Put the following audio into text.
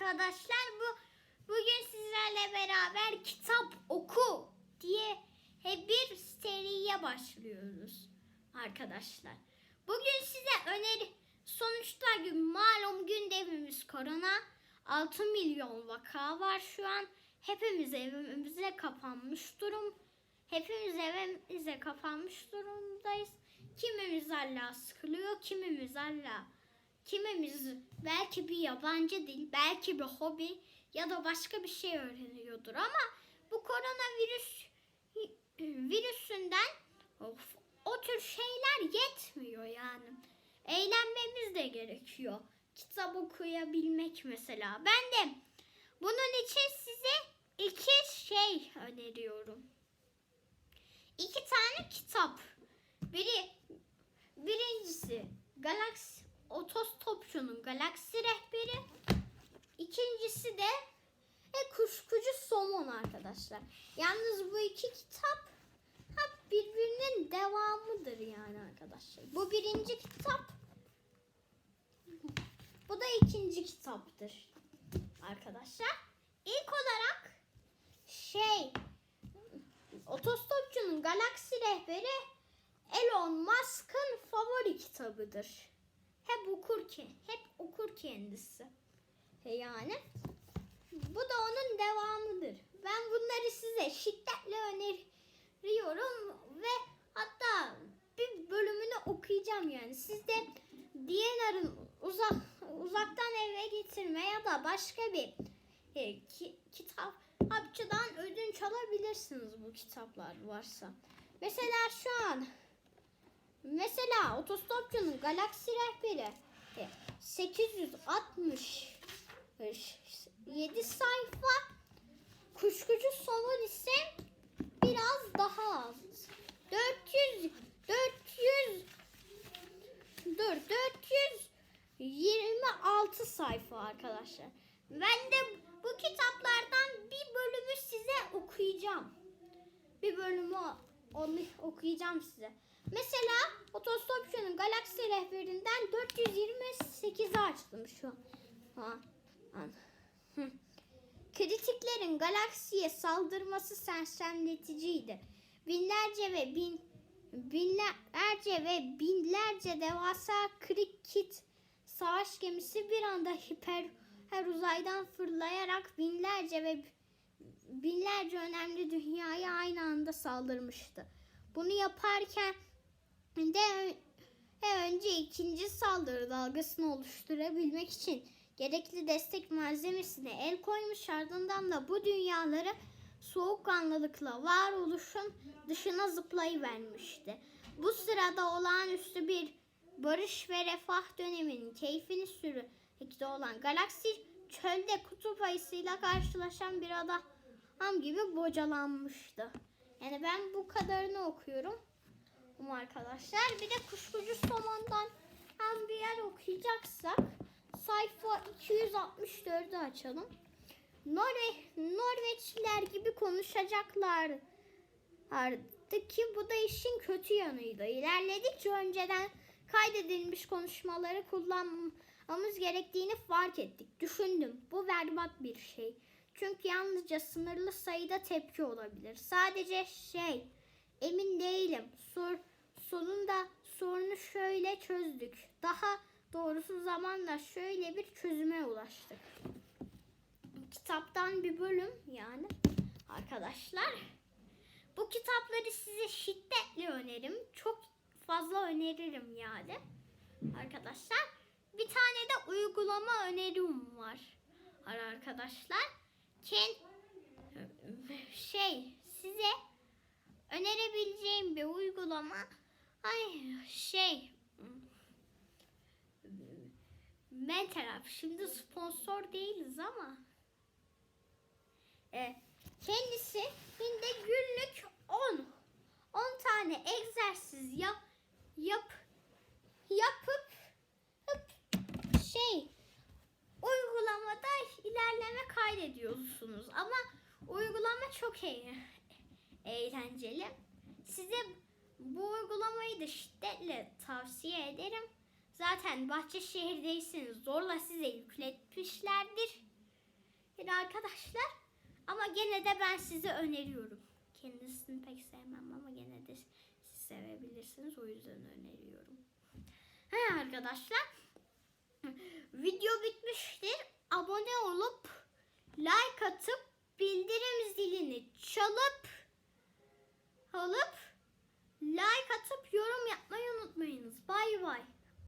arkadaşlar. Bu bugün sizlerle beraber kitap oku diye bir seriye başlıyoruz arkadaşlar. Bugün size öneri sonuçta gün malum gündemimiz korona. 6 milyon vaka var şu an. Hepimiz evimize kapanmış durum. Hepimiz evimize kapanmış durumdayız. Kimimiz hala sıkılıyor, kimimiz hala Kimimiz belki bir yabancı dil, belki bir hobi ya da başka bir şey öğreniyordur ama bu koronavirüs virüsünden of, o tür şeyler yetmiyor yani. Eğlenmemiz de gerekiyor. Kitap okuyabilmek mesela. Ben de bunun için size iki şey öneriyorum. İki tane kitap. Biri birincisi Galaxy Galaksi Rehberi. İkincisi de e, Kuşkucu Somon arkadaşlar. Yalnız bu iki kitap hep birbirinin devamıdır yani arkadaşlar. Bu birinci kitap. Bu da ikinci kitaptır arkadaşlar. İlk olarak şey Otostopçunun Galaksi Rehberi Elon Musk'ın favori kitabıdır hep okur ki, hep kendisi. E yani bu da onun devamıdır. Ben bunları size şiddetle öneriyorum ve hatta bir bölümünü okuyacağım yani. Siz de DNR'ın uzak uzaktan eve getirme ya da başka bir e, ki, kitap hapçıdan ödünç alabilirsiniz bu kitaplar varsa. Mesela şu an Mesela otostopçunun galaksi rehberi 867 sayfa kuşkucu somun ise biraz daha az. 400 400 dur 426 sayfa arkadaşlar. Ben de bu kitaplardan bir bölümü size okuyacağım. Bir bölümü onu okuyacağım size. Mesela Otostopçu'nun galaksi rehberinden 428'i açtım şu an. Kritiklerin galaksiye saldırması sersemleticiydi. Binlerce ve bin binlerce ve binlerce devasa krikit savaş gemisi bir anda hiper her uzaydan fırlayarak binlerce ve binlerce önemli dünyaya aynı anda saldırmıştı. Bunu yaparken de önce ikinci saldırı dalgasını oluşturabilmek için gerekli destek malzemesine el koymuş ardından da bu dünyaları soğukkanlılıkla varoluşun dışına zıplayıvermişti. Bu sırada olağanüstü bir barış ve refah döneminin keyfini sürmekte olan galaksi çölde kutup ayısıyla karşılaşan bir adam gibi bocalanmıştı. Yani ben bu kadarını okuyorum arkadaşlar. Bir de kuşkucu somondan hem bir yer okuyacaksak sayfa 264'ü açalım. Norve Norveçliler gibi konuşacaklar. ki bu da işin kötü yanıydı. İlerledikçe önceden kaydedilmiş konuşmaları kullanmamız gerektiğini fark ettik. Düşündüm. Bu berbat bir şey. Çünkü yalnızca sınırlı sayıda tepki olabilir. Sadece şey emin değilim. Sonunda sorunu şöyle çözdük. Daha doğrusu zamanla şöyle bir çözüme ulaştık. Kitaptan bir bölüm yani arkadaşlar. Bu kitapları size şiddetle öneririm. Çok fazla öneririm yani. Arkadaşlar bir tane de uygulama önerim var. Arkadaşlar. Kend şey size önerebileceğim bir uygulama Ay şey Menterap şimdi sponsor değiliz ama e, kendisi günde günlük 10 10 tane egzersiz yap yap yapıp hıp, şey uygulamada ilerleme kaydediyorsunuz ama uygulama çok e eğlenceli. Size bu uygulamayı da şiddetle tavsiye ederim. Zaten Bahçeşehir'deyseniz zorla size yükletmişlerdir. arkadaşlar. Ama gene de ben size öneriyorum. Kendisini pek sevmem ama gene de siz sevebilirsiniz. O yüzden öneriyorum. He arkadaşlar. Video bitmiştir. Abone olup like atıp bildirim zilini çalıp alıp like atıp yorum yapmayı unutmayınız. Bay bay.